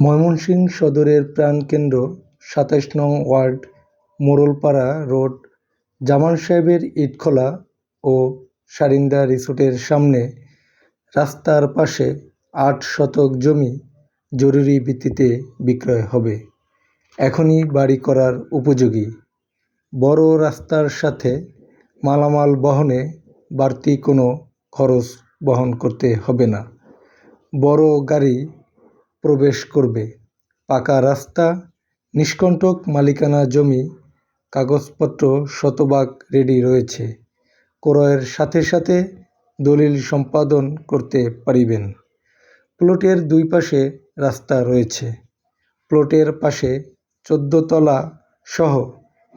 ময়মনসিংহ সদরের প্রাণকেন্দ্র, সাতাশ নং ওয়ার্ড, মোড়লপাড়া রোড জামান সাহেবের ইটখোলা ও সারিন্দা রিসোর্টের সামনে রাস্তার পাশে আট শতক জমি জরুরি ভিত্তিতে বিক্রয় হবে। এখনই বাড়ি করার উপযোগী। বড় রাস্তার সাথে মালামাল বহনে বাড়তি কোনো খরচ বহন করতে হবে না। বড় গাড়ি প্রবেশ করবে। পাকা রাস্তা, নিষ্কণ্টক মালিকানা জমি, কাগজপত্র শতভাগ রেডি রয়েছে। ক্রয়ের সাথে সাথে দলিল সম্পাদন করতে পারিবেন। প্লটের দুই পাশে রাস্তা রয়েছে। প্লটের পাশে চোদ্দ তলা সহ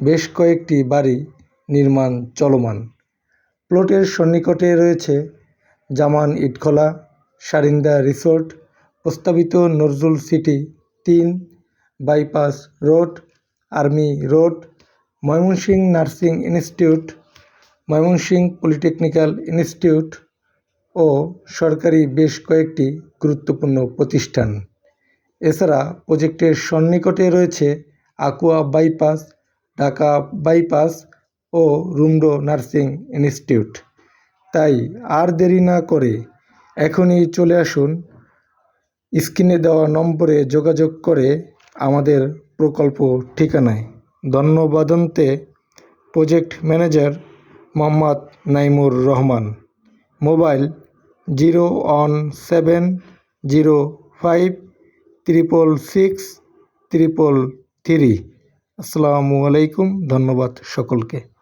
বেশ কয়েকটি বাড়ি নির্মাণ চলমান। প্লটের সন্নিকটে রয়েছে জামান ইটখোলা, সারিন্দা রিসোর্ট প্রস্তাবিত নজরুল সিটি তিন bypass road, army road Mymensingh nursing institute Mymensingh polytechnical institute ও সরকারি বেশ কয়েকটি গুরুত্বপূর্ণ প্রতিষ্ঠান। এছাড়া প্রজেক্টের সন্নিকটে রয়েছে আকুয়া বাইপাস, ঢাকা বাইপাস ও রুমডো নার্সিং ইনস্টিটিউট। তাই আর দেরি না করে এখনই চলে আসুন স্ক্রিনে দেওয়া নম্বরে যোগাযোগ করে আমাদের প্রকল্প ঠিকানায়। ধন্যবাদন্তে, project manager Mohammad Naimur Rahman. Mobile zero one seven zero five triple six triple three. আসসালামু আলাইকুম, ধন্যবাদ সকলকে।